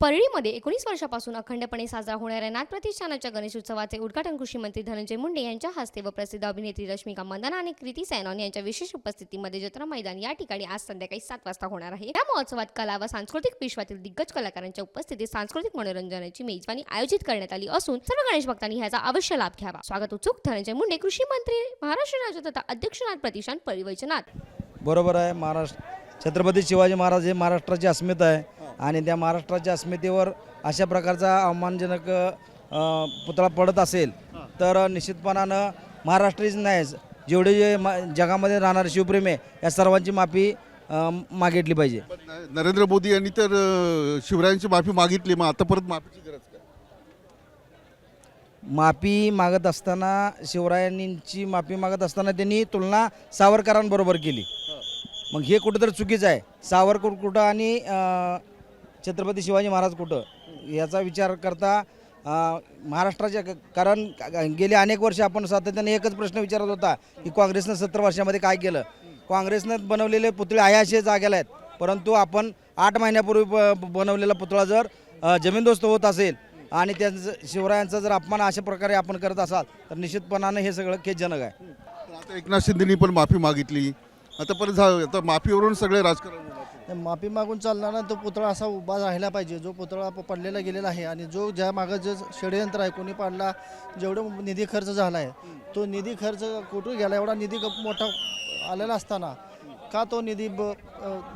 परळीमध्ये एकोणीस वर्षापासून अखंडपणे साजरा होणाऱ्या नाथ प्रतिष्ठानाच्या गणेशोत्सवाचे उद्घाटन कृषी मंत्री धनंजय मुंडे यांच्या हस्ते व प्रसिद्ध अभिनेत्री रश्मिका मंदना आणि कृती सॅनॉन यांच्या विशेष उपस्थितीमध्ये जत्रा मैदान या ठिकाणी आज संध्याकाळी सात वाजता होणार आहे. या महोत्सवात कला व सांस्कृतिक विश्वातील दिग्गज कलाकारांच्या उपस्थितीत सांस्कृतिक मनोरंजनाची मेजवानी आयोजित करण्यात आली असून सर्व गणेश भक्तांनी ह्याचा अवश्य लाभ घ्यावा. स्वागत उत्सुक धनंजय मुंडे कृषी मंत्री महाराष्ट्र राज्य तथा अध्यक्ष नाथ प्रतिष्ठान परळी वैजनाथ. बरोबर आहे महाराष्ट्र छत्रपती शिवाजी महाराज हे महाराष्ट्राची अस्मिता आहे. आणि त्या महाराष्ट्राच्या अस्मितेवर अशा प्रकारचा अवमानजनक पुतळा पडत असेल तर निश्चितपणानं महाराष्ट्रीच नाही जेवढे जे मा जगामध्ये राहणारे शिवप्रेमी या सर्वांची माफी मागितली पाहिजे. नरेंद्र मोदी यांनी तर शिवरायांची माफी मागितली मग आता परत माफीची गरज काय? माफी मागत असताना शिवरायांची माफी मागत असताना त्यांनी तुलना सावरकरांबरोबर केली. मग हे कुठंतरी चुकीचं आहे. सावरकर कुठं आणि छत्रपती शिवाजी महाराज कुठं? याचा विचार करता महाराष्ट्राच्या क- कारण ग- गेली अनेक वर्ष आपण सातत्याने एकच प्रश्न विचारत होता की काँग्रेसनं सत्तर वर्षामध्ये काय केलं? काँग्रेसनं बनवलेले पुतळे आयाशे जागेला आहेत परंतु आपण आठ महिन्यापूर्वी ब- बनवलेला पुतळा जर जमीनदोस्त होत असेल आणि त्यांचं शिवरायांचा जर अपमान अशा प्रकारे आपण करत असाल तर निश्चितपणानं हे सगळं खेदजनक आहे. आता एकनाथ शिंदेनी पण माफी मागितली. आता परत झालं आता माफीवरून सगळे राजकारण माफी मागून चालणारा तो पुतळा असा उभा राहिला पाहिजे. जो पुतळा पडलेला गेलेला आहे आणि जो ज्या मागं जे षडयंत्र आहे कोणी पाडला जेवढं निधी खर्च झाला आहे तो निधी खर्च कुठून गेला? एवढा निधी मोठा आलेला असताना का तो निधी ब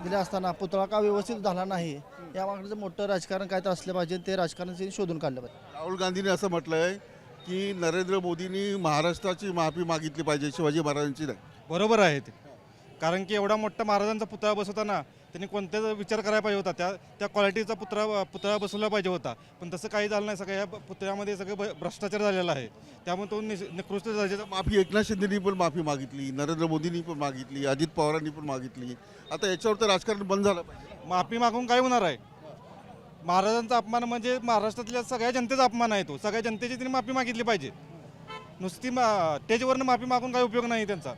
दिला असताना पुतळा का व्यवस्थित झाला नाही? या मागचं मोठं राजकारण काय तर असलं पाहिजे ते राजकारण त्यांनी शोधून काढलं पाहिजे. राहुल गांधीने असं म्हटलंय की नरेंद्र मोदींनी महाराष्ट्राची माफी मागितली पाहिजे शिवाजी महाराजांची नाही. बरोबर आहे ते. कारण की एवढा मोठा महाराजांचा पुतळा बसवताना त्यांनी कोणत्याच विचार करायला पाहिजे होता. त्या त्या क्वालिटीचा पुतळा पुतळा बसवला पाहिजे होता. पण तसं काही झालं नाही. सगळ्या या पुतळ्यामध्ये सगळं भ्रष्टाचार झालेला आहे. त्यामुळे तो निकृष्ट दर्जाचा माफी एकनाथ शिंदेनी पण माफी मागितली. नरेंद्र मोदींनी पण मागितली. अजित पवारांनी पण मागितली. आता याच्यावर तर राजकारण बंद झालं पाहिजे. माफी मागून काय होणार आहे? महाराजांचा अपमान म्हणजे महाराष्ट्रातल्या सगळ्या जनतेचा अपमान आहे तो. सगळ्या जनतेची त्यांनी माफी मागितली पाहिजे. नुसती मा माफी मागून काही उपयोग नाही त्यांचा.